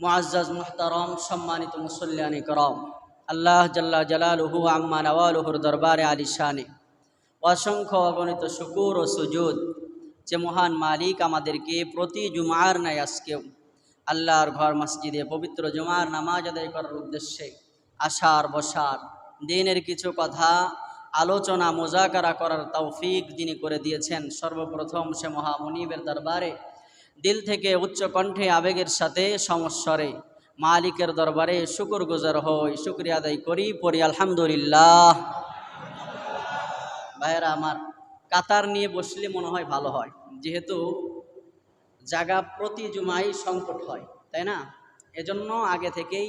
মুআজ্জাজ, মুহতারম, সম্মানিত মুসল্লিয়ানি করম। আল্লাহ জাল্লা জালালুহু আম্মা নওয়ালুহুর দরবারে আলিশানে অসংখ্য অগণিত শুকুর ও সুজুদ যে মহান মালিক আমাদেরকে প্রতি জুমার নাই আজকেও আল্লাহর ঘর মসজিদে পবিত্র জুমার নামাজ আদায় করার উদ্দেশ্যে আসার বসার দিনের কিছু কথা, আলোচনা, মোজাকারা করার তৌফিক যিনি করে দিয়েছেন, সর্বপ্রথম সে মহামনিবের দরবারে দিল থেকে উচ্চ কণ্ঠে আবেগের সাথে সমস্বরে মালিকের দরবারে শুকুর গুজার হই, শুক্রিয়া আদায় করি, পড়ি আলহামদুলিল্লাহ। ভাইয়েরা, আমার কাতার নিয়ে বসলে মনে হয় ভালো হয়। যেহেতু জায়গা প্রতি জুমাই সংকট হয়, তাই না? এজন্য আগে থেকেই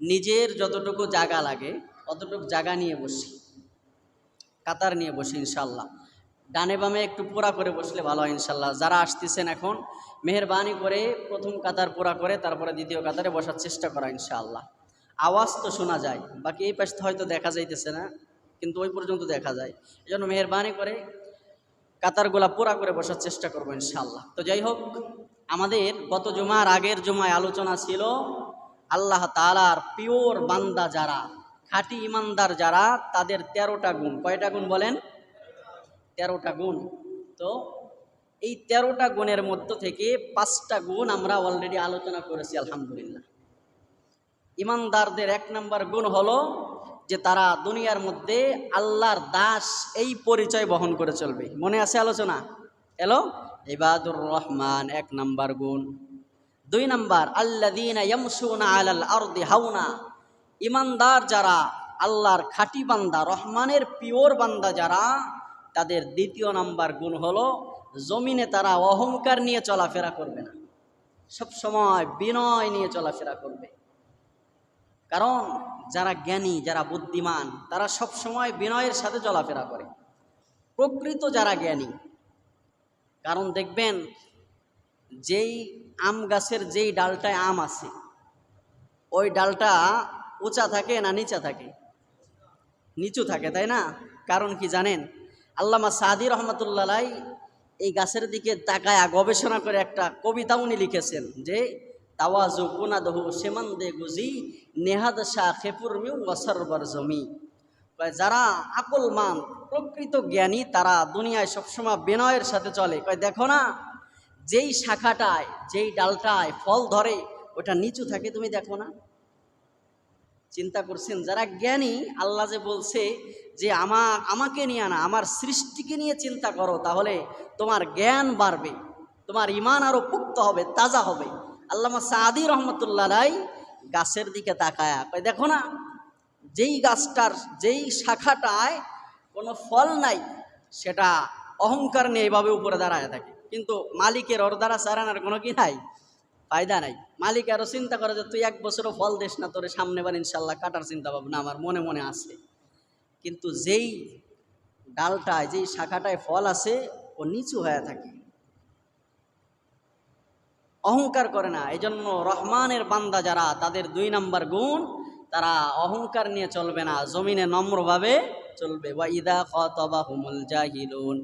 নিজের যতটুকু জায়গা লাগে, অতটুকু জায়গা নিয়ে বসি। কাতার নিয়ে বসি ইনশাল্লাহ ডানে বামে একটু পোড়া করে বসলে ভালো হয় ইনশাল্লাহ যারা আসতেছেন এখন, মেহরবানি করে প্রথম কাতার পোড়া করে, তারপরে দ্বিতীয় কাতারে বসার চেষ্টা করা ইনশাআল্লাহ। আওয়াজ তো শোনা যায়, বাকি এই পাশে হয়তো দেখা যাইতেছে না, কিন্তু ওই পর্যন্ত দেখা যায়। এই জন্য মেহরবানি করে কাতারগুলা পুরা করে বসার চেষ্টা করব ইনশাআল্লাহ। তো যাই হোক, আমাদের গত জুমার আগের জুমায় আলোচনা ছিল আল্লাহ তালার পিওর বান্দা যারা, খাঁটি ইমানদার যারা, তাদের তেরোটা গুণ। কয়টা গুণ বলেন? তেরোটা গুণ। তো এই তেরোটা গুণের মধ্য থেকে পাঁচটা গুণ আমরা অলরেডি আলোচনা করেছি, আলহামদুলিল্লাহ। ইমানদারদের এক নম্বর গুণ হলো যে তারা দুনিয়ার মধ্যে আল্লাহর দাস এই পরিচয় বহন করে চলবে। মনে আছে আলোচনা? এলো ইবাদুর রহমান, এক নাম্বার গুণ। দুই নাম্বার আল্লাদিনা আলাল হাউনা ইমানদার যারা, আল্লাহর খাঁটি বান্দা, রহমানের পিওর বান্দা যারা তাদের দ্বিতীয় নাম্বার গুণ হলো, জমিনে তারা অহংকার নিয়ে চলাফেরা করবে না। সব সময় বিনয় নিয়ে চলাফেরা করবে। কারণ যারা জ্ঞানী, যারা বুদ্ধিমান, তারা সব সময় বিনয়ের সাথে চলাফেরা করে। প্রকৃত যারা জ্ঞানী, কারণ দেখবেন যেই আম গাছের যেই ডালটায় আম আছে, ওই ডালটা উঁচা থাকে না নিচা থাকে? নিচু থাকে, তাই না? কারণ কি জানেন? আল্লামা সাদি রহমতুল্লাহ এই গাছের দিকে তাকায়া গবেষণা করে একটা কবিতা উনি লিখেছেন যে, তাওয়াজু কুনাদহু সেমান দে গুজি নেহাদ শাহ খেপুর মিউ ওয়াসারবার জমি। যারা আকল মান, প্রকৃত জ্ঞানী, তারা দুনিয়ায় সবসময় বিনয়ের সাথে চলে। কয়, দেখো না, যেই শাখাটায়, যেই ডালটায় ফল ধরে, ওটা নিচু থাকে, তুমি দেখো না? চিন্তা করছেন? যারা জ্ঞানী, আল্লাহ যে বলছে যে আমার, আমাকে নিয়ে না আমার সৃষ্টিকে নিয়ে চিন্তা করো, তাহলে তোমার জ্ঞান বাড়বে, তোমার ইমান আরও পুক্ত হবে, তাজা হবে। আল্লামা সাদি রহমতুল্লাহ গাছের দিকে তাকায়া কয়, দেখো না, যেই গাছটার, যেই শাখাটায় কোনো ফল নাই, সেটা অহংকার নিয়ে এইভাবে উপরে দাঁড়ায় থাকে। কিন্তু মালিকের ওর দ্বারা সারানোর কোনো কি নাই? ফায়দা নাই। মালিক আরও চিন্তা করে যে, তুই এক বছরও ফল দিস না, তোরে সামনে বার ইনশাল্লাহ কাটার চিন্তা ভাবনা আমার মনে মনে আছে। কিন্তু যেই ডালটায়, যেই শাখাটায় ফল আছে, ও নিচু হয়ে থাকে। অহংকার করে না। এই জন্য রহমানের বান্দা যারা, তাদের দুই নাম্বার গুণ, তারা অহংকার নিয়ে চলবে না, জমিনে নম্রভাবে চলবে। ওয়া ইদা খতবা হুমুল জাহিলুন,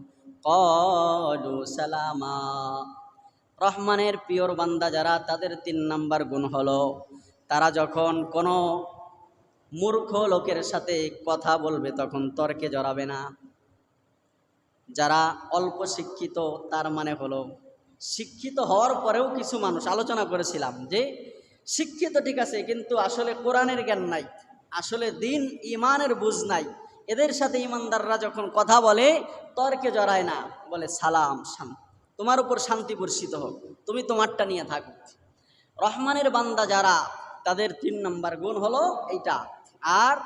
কলু সালামা। রহমানের পিওর বান্দা যারা, তাদের তিন নাম্বার গুণ হলো, তারা যখন কোনো মূর্খ লোকের সাথে কথা বলবে তখন তর্কে জড়াবে না। যারা অল্প শিক্ষিত, তার মানে হলো শিক্ষিত হওয়ার পরেও কিছু মানুষ, আলোচনা করেছিলাম যে শিক্ষিত ঠিক আছে, কিন্তু আসলে কোরআনের জ্ঞান নাই, আসলে দিন ইমানের বুঝ নাই। এদের সাথে ইমানদাররা যখন কথা বলে, তর্কে জড়ায় না, বলে সালাম শান্তি তোমার উপর শান্তি বর্ষিত হোক। তুমি তোমারটা নিয়ে থাকো। রহমানের বান্দা যারা, তাদের তিন নম্বর গুণ হলো এইটা। আর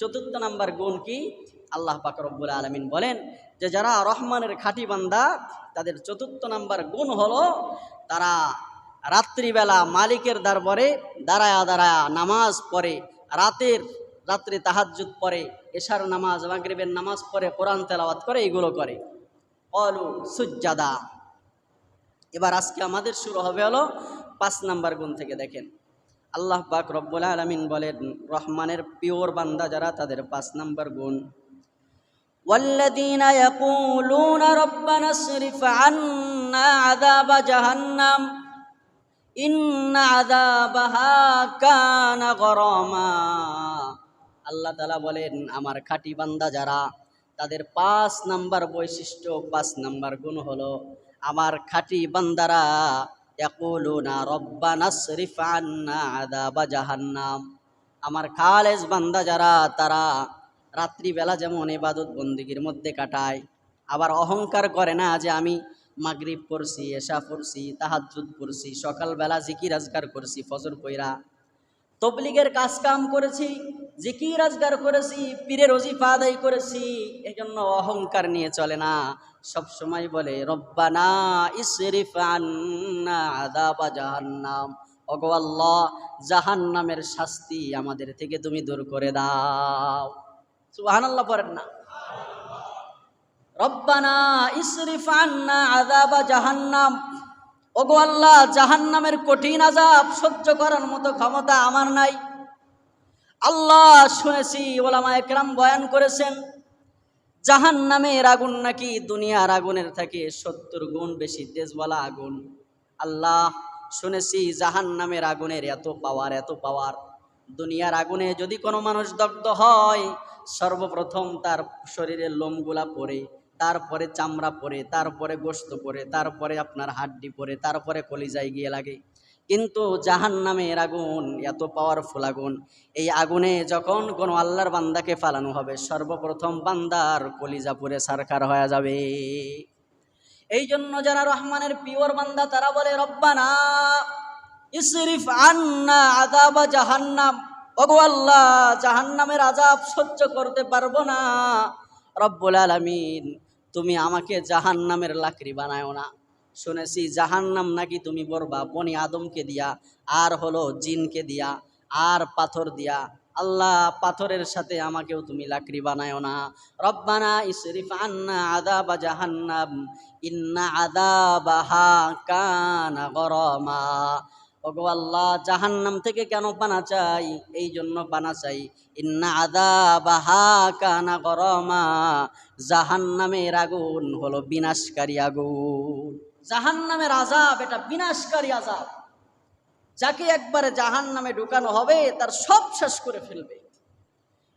চতুর্থ নাম্বার গুণ কি? আল্লাহ পাক রব্বুল আলমিন বলেন যে যারা রহমানের খাঁটি বান্দা, তাদের চতুর্থ নাম্বার গুণ হলো তারা রাত্রিবেলা মালিকের দরবারে দাঁড়ায়া দাঁড়ায়া নামাজ পড়ে, রাতের রাত্রে তাহাজ্জুদ পড়ে, এশার নামাজ, মাগরিবের নামাজ পড়ে, কোরআন তেলাওয়াত করে, এগুলো করে। অলু সুজ্জাদা। এবার আজকে আমাদের শুরু হবে হলো পাঁচ নাম্বার গুণ থেকে দেখেন আল্লাহ পাক রব্বুল আলমিন বলেন রহমানের পিওর বান্দা যারা তাদের পাঁচ নাম্বার গুণ والذين يقولون ربنا اصرف عنا عذاب جهنم ইন্না আযাবাহা কানা গরামা আল্লাহ তাআলা বলেন আমার খাঁটি বান্দা যারা তাদের পাঁচ নাম্বার বৈশিষ্ট্য পাঁচ নাম্বার গুণ হলো আমার খাঁটি বান্দারা ইয়াকুলুনা রব্বানা সরিফ আন্না আযাবা জাহান্নাম। আমার খালেজ বান্দা যারা, তারা রাত্রিবেলা যেমন এবাদত বন্দিগির মধ্যে কাটায়, আবার অহংকার করে না যে আমি মাগরিব পড়ছি, এশা পড়ছি, তাহাজ্জুদ পড়ছি, সকালবেলা জিকির আজগার করছি, ফজর কইরা। তবলিগের কাজ কাম করেছি, জিকির আজগার করেছি, পীরের অজিফা আদায় করেছি এই জন্য অহংকার নিয়ে চলে না। সব সময় বলে, রব্বানা ইসরিফ আন্না আদাবা জাহান্নামের শাস্তি আমাদের থেকে তুমি দূর করে দাও। সুবহানাল্লাহ পড়েন না। রব্বানা ইসরিফ আন্না আযাবা জাহান্নাম। ওগো আল্লাহ, জাহান্নামের কঠিন আযাব সহ্য করার মতো ক্ষমতা আমার নাই। আল্লাহ শুনেছি, ওলামা একরাম বয়ান করেছেন জাহান্নামের আগুন নাকি দুনিয়ার আগুনের থেকে সত্তর গুণ বেশি তেজওয়ালা আগুন। আল্লাহ, শুনেছি জাহান্নামের আগুনের এত পাওয়ার এত পাওয়ার। দুনিয়ার আগুনে যদি কোনো মানুষ দগ্ধ হয়, সর্বপ্রথম তার শরীরের লোমগুলা পরে তারপরে চামড়া পরে তারপরে গোস্ত পরে তারপরে আপনার হাড্ডি পরে তারপরে কলিজায় গিয়ে লাগে। কিন্তু জাহান নামের আগুন এত পাওয়ারফুল আগুন। এই আগুনে যখন কোনো আল্লাহর বান্দাকে ফালানো হবে, সর্বপ্রথম বান্দার কলিজাপুরে সারকার হয়ে যাবে। এই জন্য যারা রহমানের পিওর বান্দা, তারা বলে, রব্বানা ইসরিফ আন্না আদাবা জাহান্নাম। ওগো আল্লাহ, জাহান্নামের আজাব সহ্য করতে পারব না। রব্বুল আলামিন, তুমি আমাকে জাহান্নামের লাকড়ি বানায়ও না। শুনেছি, জাহান্নাম নাকি তুমি বলবা বনি আদমকে দিয়া, আর হলো জিনকে দিয়া, আর পাথর দিয়া। আল্লাহ পাথরের সাথে আমাকেও তুমি লাকড়ি বানায় না। রব্বানা ইসরিফ আন্না আদা বা জাহান্নাম, ইন্না আদাবাহা কানা গরমা। ওগো আল্লাহ, জাহান্নাম থেকে কেন পানা চাই? এই জন্য পানা চাই। ইন্না আদাবাহা কানা গরমা। জাহান্নামের আগুন হলো বিনাশকারী আগুন। জাহান্নামের আজাব এটা বিনাশকারী আজাব যাকে একবারে জাহান্নামে ঢুকানো হবে, তার সব শেষ করে ফেলবে।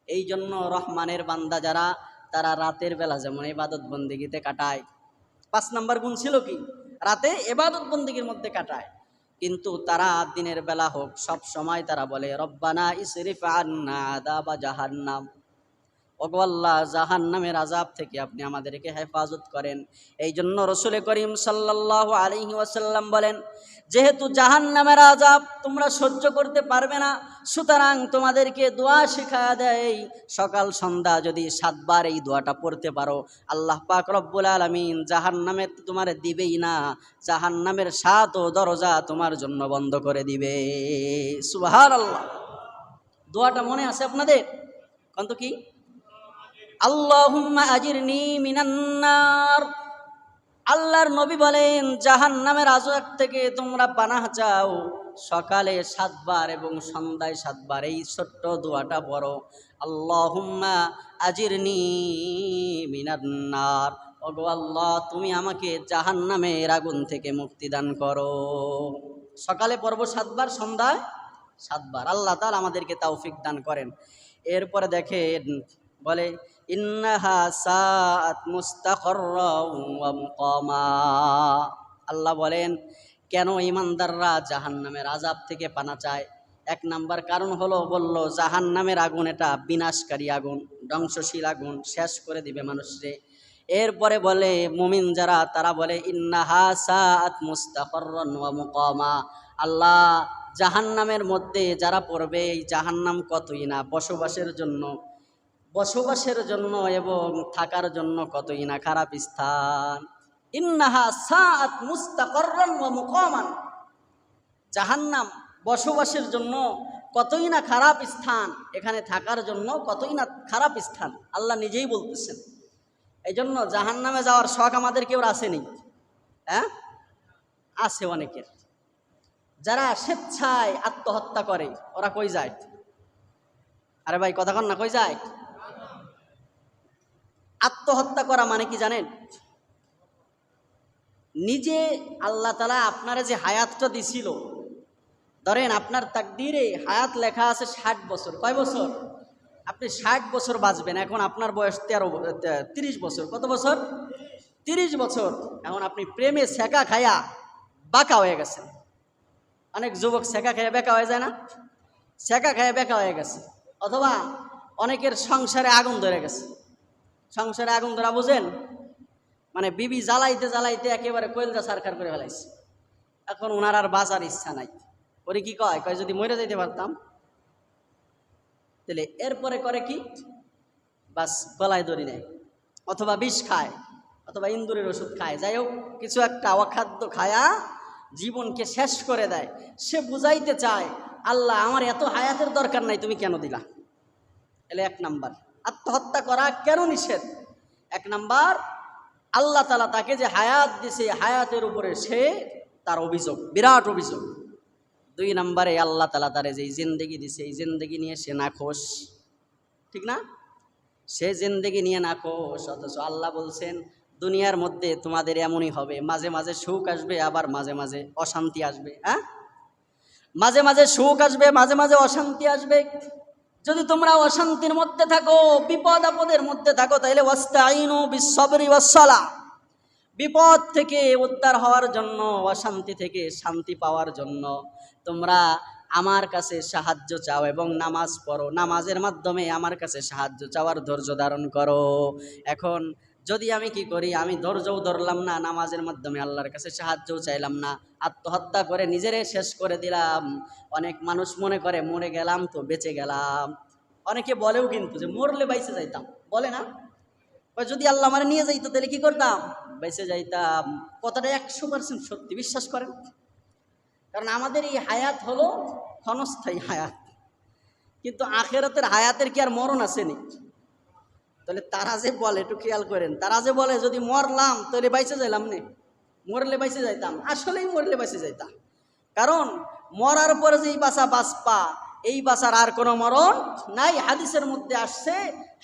এই জন্য রহমানের বান্দা যারা, তারা রাতের বেলা যেমন এবাদত বন্দিগিতে কাটায়। পাঁচ নাম্বার গুণ ছিল কি? রাতে এবাদত বন্দিগির মধ্যে কাটায়। কিন্তু তারা দিনের বেলা হোক, সব সময় তারা বলে, রব্বানা ইসরিফ আন্না আদাবা জাহান্নাম। ওগো আল্লাহ জাহান্নামের আজাব থেকে আপনি আমাদেরকে হেফাজত করেন। এই জন্য রসুল করিম সাল্লাল্লাহু আলাইহি ওয়াসাল্লাম বলেন, যেহেতু জাহান্নামের আজাব তোমরা সহ্য করতে পারবে না, সুতরাং তোমাদেরকে দোয়া শেখা দেয় সকাল সন্ধ্যা যদি সাতবার এই দোয়াটা পড়তে পারো, আল্লাহ পাক রব্বুল আলামিন জাহান্নামের তো তোমার দিবেই না, জাহান্নামের সাত ও দরজা তোমার জন্য বন্ধ করে দিবে। সুবহানাল্লাহ। দোয়াটা মনে আছে আপনাদের? কন্ত কি? মিনান্নার আল্লাহর নবী বলেন জাহান নামের আজাব থেকে তোমরা পানাহ চাও। সকালে সাতবার এবং সন্ধ্যায় সাতবার, এই ছোট্ট দোয়াটা পড়ো। আল্লাহুম্মা আজিরনি মিনান্নার ওগো আল্লাহ, তুমি আমাকে জাহান নামের আগুন থেকে মুক্তি দান করো। সকালে পর্ব সাতবার, সন্ধ্যায় সাতবার। আল্লাহ তাআলা আমাদেরকে তৌফিক দান করেন। এরপরে দেখেন বলে, ইন্নাহা মুকামা। আল্লাহ বলেন, কেন ইমানদাররা জাহান্নামের আজাব থেকে পানা চায়? এক নাম্বার কারণ হলো, বলল, জাহান্নামের আগুন এটা বিনাশকারী আগুন, ধ্বংসশীল আগুন, শেষ করে দিবে মানুষরে এরপরে বলে, মুমিন যারা, তারা বলে, ইন্নাহা সাআত মুস্তাকররান ওয়া আল্লাহ, জাহান্নামের মধ্যে যারা পড়বে, এই জাহান্নাম কতই না বসবাসের জন্য বসবাসের জন্য এবং থাকার জন্য কতই না খারাপ স্থান। ইন্নাহা সাআত মুস্তাকররান ওয়া মুকামান। জাহান্নাম বসবাসের জন্য কতই না খারাপ স্থান, এখানে থাকার জন্য কতই না খারাপ স্থান, আল্লাহ নিজেই বলতেছেন। এই জন্য জাহান্নামে যাওয়ার শখ আমাদের কেউ আসেনি হ্যাঁ? আছে অনেকের। যারা স্বেচ্ছায় আত্মহত্যা করে, ওরা কই যায়? আরে ভাই, কথা কন না, কই যায়? আত্মহত্যা করা মানে কি জানেন? নিজে আল্লাহ তালা আপনারা যে হায়াতটা দিছিল, ধরেন আপনার তাকদিরে হায়াত লেখা আছে ষাট বছর। কয় বছর? আপনি ষাট বছর বাঁচবেন, এখন আপনার বয়স তেরো তিরিশ বছর। কত বছর? তিরিশ বছর। এখন আপনি প্রেমে সেকা খায়া বাঁকা হয়ে গেছেন। অনেক যুবক সেকা খায়া বেঁকা হয়ে যায় না? সেকা খায়া বেঁকা হয়ে গেছে। অথবা অনেকের সংসারে আগুন ধরে গেছে। সংসারে আগুন ধরা বুঝেন? মানে বিবি জ্বালাইতে জ্বালাইতে একেবারে কয়েলজা সারখার করে ফেলাইছে। এখন ওনার আর বাঁচার ইচ্ছা নাই। ওরে কি কয়? কয়, যদি মরে যাইতে পারতাম? তাহলে এরপরে করে কি? বাস গলায় দড়ি নেয়। অথবা বিষ খায়, অথবা ইন্দুরের ওষুধ খায়। যাই হোক, কিছু একটা অখাদ্য খায়া জীবনকে শেষ করে দেয়। সে বুঝাইতে চায়, আল্লাহ, আমার এত হায়াতের দরকার নাই, তুমি কেন দিলা? এলে এক নাম্বার। আত্মহত্যা করা কেন নিষেধ? এক নাম্বার, আল্লাহ তালা তাকে যে হায়াত দিছে, হায়াতের উপরে সে তার অভিযোগ, বিরাট অভিযোগ। দুই নম্বরে, আল্লাহ তালা তারে যে জিন্দেগি দিছে, এই জিন্দেগি নিয়ে সে না খোশ ঠিক না? সে জিন্দেগি নিয়ে না খোশ অথচ আল্লাহ বলছেন, দুনিয়ার মধ্যে তোমাদের এমনই হবে, মাঝে মাঝে সুখ আসবে, আবার মাঝে মাঝে অশান্তি আসবে হ্যাঁ? মাঝে মাঝে সুখ আসবে, মাঝে মাঝে অশান্তি আসবে। যদি তোমরা অশান্তির মধ্যে থাকো, বিপদ আপদের মধ্যে থাকো, তাহলে বিপদ থেকে উদ্ধার হওয়ার জন্য, অশান্তি থেকে শান্তি পাওয়ার জন্য তোমরা আমার কাছে সাহায্য চাও এবং নামাজ পড়ো। নামাজের মাধ্যমে আমার কাছে সাহায্য চাওয়ার ধৈর্য ধারণ করো। এখন যদি আমি কি করি, আমি ধৈর্যও ধরলাম না, নামাজের মাধ্যমে আল্লাহর কাছে সাহায্যও চাইলাম না, আত্মহত্যা করে নিজেরে শেষ করে দিলাম। অনেক মানুষ মনে করে, মরে গেলাম তো বেঁচে গেলাম। অনেকে বলেও কিন্তু যে, মরলে বাইসে যাইতাম। বলে না। যদি আল্লাহ আমার নিয়ে যাইতো, তাহলে কি করতাম? বেঁচে যাইতাম। কথাটা একশো পার্সেন্ট সত্যি, বিশ্বাস করেন। কারণ আমাদের এই হায়াত হলো ক্ষণস্থায়ী হায়াত। কিন্তু আখেরাতের হায়াতের কি আর মরণ আসেনি? তাহলে তারা যে বলে, একটু খেয়াল করেন, তারা যে বলে, যদি মরলাম, তাহলে বাইসে যাইলাম নে। মরলে বাইসে যাইতাম, আসলেই মরলে বাইসে যাইতাম। কারণ মরার পরে যে এই বাসা বাঁচপা, এই বাসার আর কোনো মরণ নাই। হাদিসের মধ্যে আসছে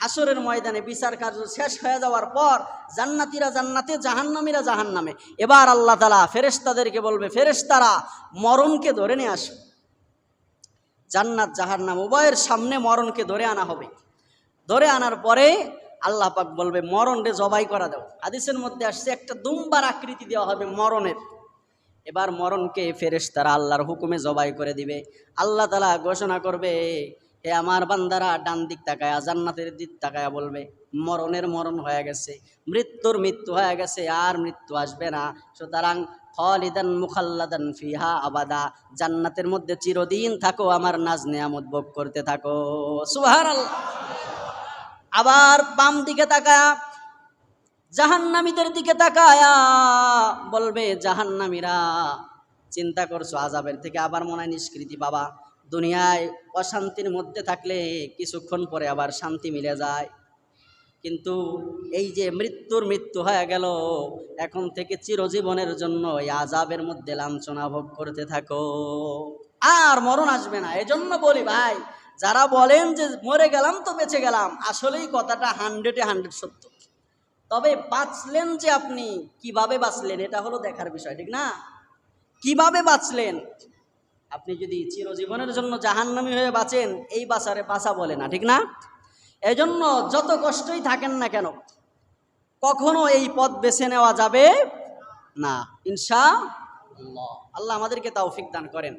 হাসরের ময়দানে বিচার কার্য শেষ হয়ে যাওয়ার পর জান্নাতিরা জান্নাতে, জাহান্নামীরা জাহান্নামে। এবার আল্লাহ তালা ফেরেশতাদেরকে বলবে, ফেরেশতারা, মরণকে ধরে নিয়ে আসো। জান্নাত জাহান্নাম, উভয়ের সামনে মরণকে ধরে আনা হবে। ধরে আনার পরে আল্লাহ পাক বলবে, মরণ রে জবাই করা দাও। হাদিসের মধ্যে আসছে, একটা দুম্বার আকৃতি দেওয়া হবে মরণের। এবার মরণকে ফেরেস তারা আল্লাহর হুকুমে জবাই করে দিবে। আল্লাহ তালা ঘোষণা করবে, হে আমার বান্দারা, ডান দিক তাকায়া, জান্নাতের দিক তাকায়া বলবে, মরণের মরণ হয়ে গেছে, মৃত্যুর মৃত্যু হয়ে গেছে, আর মৃত্যু আসবে না। সুতরাং খলিদান মুখাল্লাদান ফিহা আবাদা, জান্নাতের মধ্যে চিরদিন থাকো, আমার নাজ নেয়ামত ভোগ করতে থাকো। সুহার আবার বাম দিকে তাকায়া, জাহান্নামীদের দিকে তাকায়া বলবে, জাহান্নামীরা, চিন্তা করছ আজাবের থেকে? আবার মনে হয় নিষ্কৃতি বাবা। দুনিয়ায় অশান্তির মধ্যে থাকলে কিছুক্ষণ পরে আবার শান্তি মিলে যায়। কিন্তু এই যে মৃত্যুর মৃত্যু হয়ে গেল, এখন থেকে চিরজীবনের জন্য এই আজাবের মধ্যে লাঞ্ছনা ভোগ করতে থাকো। আর মরণ আসবে না। এজন্য বলি ভাই যারা বলেন যে মরে গেলাম তো বেঁচে গেলাম, আসলেই কথাটা হান্ড্রেডে হান্ড্রেড সত্য। তবে বাঁচলেন যে আপনি, কীভাবে বাঁচলেন এটা হলো দেখার বিষয়, ঠিক না? কীভাবে বাঁচলেন? আপনি যদি চিরজীবনের জন্য জাহান্নামী হয়ে বাঁচেন, এই বাঁচারে বাঁচা বলে না, ঠিক না? এজন্য যত কষ্টই থাকেন না কেন, কখনো এই পথ বেছে নেওয়া যাবে না ইনশা আল্লাহ আল্লাহ আমাদেরকে তৌফিক দান করেন।